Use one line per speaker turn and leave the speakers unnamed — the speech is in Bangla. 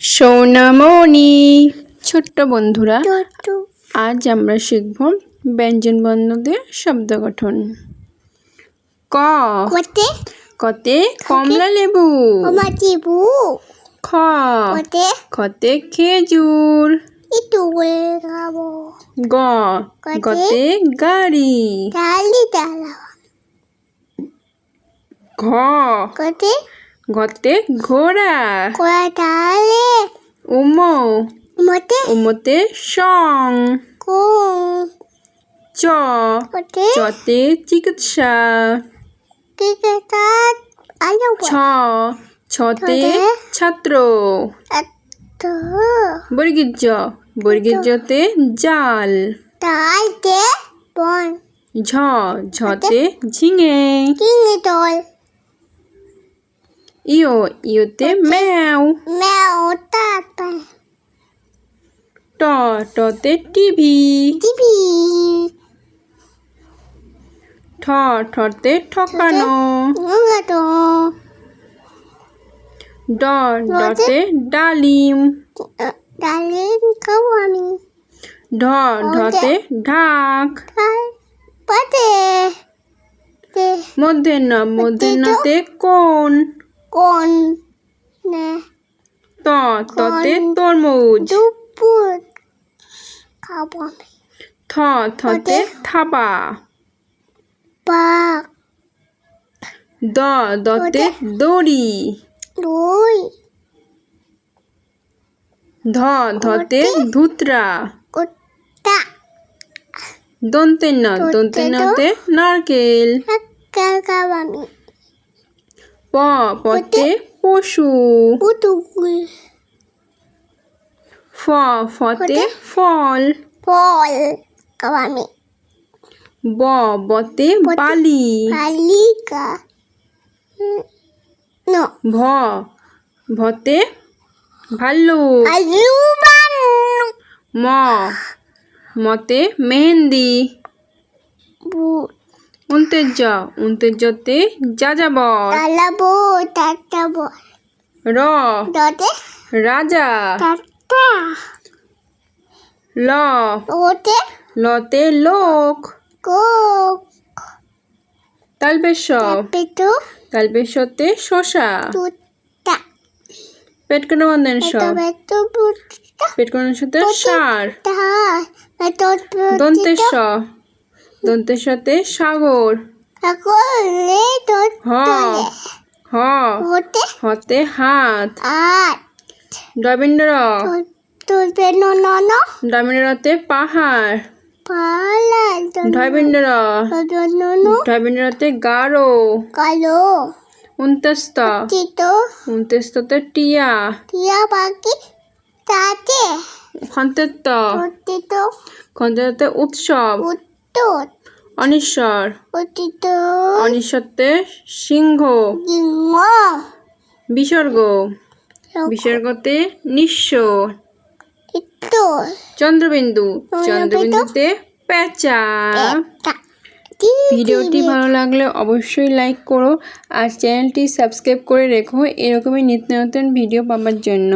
সোনামণি। ছোট্ট বন্ধুরা আজ আমরা শিখব ব্যঞ্জন বর্ণদের শব্দ গঠন ক।
কোতে।
কতে কমলা লেবু।
জিবু
খ।
কোতে।
খতে খেজুর।
একটু
গ।
কতে?
গতে গাড়ি।
ডালা
ঘ।
কোতে
গতে ঘোড়া।
কোয়া ডালে
উম।
মতে
উমতে সং।
কো।
চ। চতে চিকিৎসা।
কেতা আলো
ছ। ছতে
ছতে?
ছাত্র। বর্গীর জ বর্গীর জতে জাল।
ডালতে বন।
ঝ। ঝতে ঝিঙে।
কিনে দল।
ইও ইওতে ম্যাও
ম্যাও তাতা
ট টতে টিভি
টিভি
ঠ ঠতে ঠকানো ড ডতে ডালিম
ডালিম খাব আমি
ঢ ঢতে ঢাক
পাতে
মধ্যে ন মধ্যে নতে কোন
কোন
ত ততে তরমুজ
দুপুর খাব
থ থতে থাবা
পাক।
দ দতে দড়ি।
দই।
ধ ধতে ধুতরা।
কুত্তা
দন্তে ন দন্তে নতে নারকেল। প পতে পশু। ফ ফতে ফল।
ফল আমি।
ব বতে বালি।
বালিকা। নো।
ভ ভতে
বানু
ম মতে মেহেন্দি। উন্তেজ উন্তেজতে যাযাবর।
তালাবো তাতাবো।
র।
দতে?
রাজা।
তাতা।
ল।
ওতে?
লতে লোক।
কোক।
তালবেশ
পেটো
তালবেশতে শশা।
তুতা।
পেটকানো বন্ধন স
পেটো পেটো
পেটকানোর সাথে সার
তা পেটো
সাথে সাগর। হ হ। হতে। হাত
ননো
রবীন্দ্রতে পাহাড়।
কালো।
উনতেস্ত উনতেস্ততে টিয়া।
টিয়া পাখি তাতে।
খন্তেত্ত।
অতীত
উৎসব। অনিশ্বর।
অতীত।
অনিশ্বরতে সিংহ।
সিংহ।
বিসর্গ। বিসর্গতে নিঃস্ব। চন্দ্রবিন্দু।
চন্দ্রবিন্দু।
চন্দ্রবিন্দুতে পেঁচা। ভিডিওটি ভালো লাগলে অবশ্যই লাইক করো আর চ্যানেলটি সাবস্ক্রাইব করে রেখো। এরকমই নিত্য নতুন ভিডিও পাওয়ার জন্য।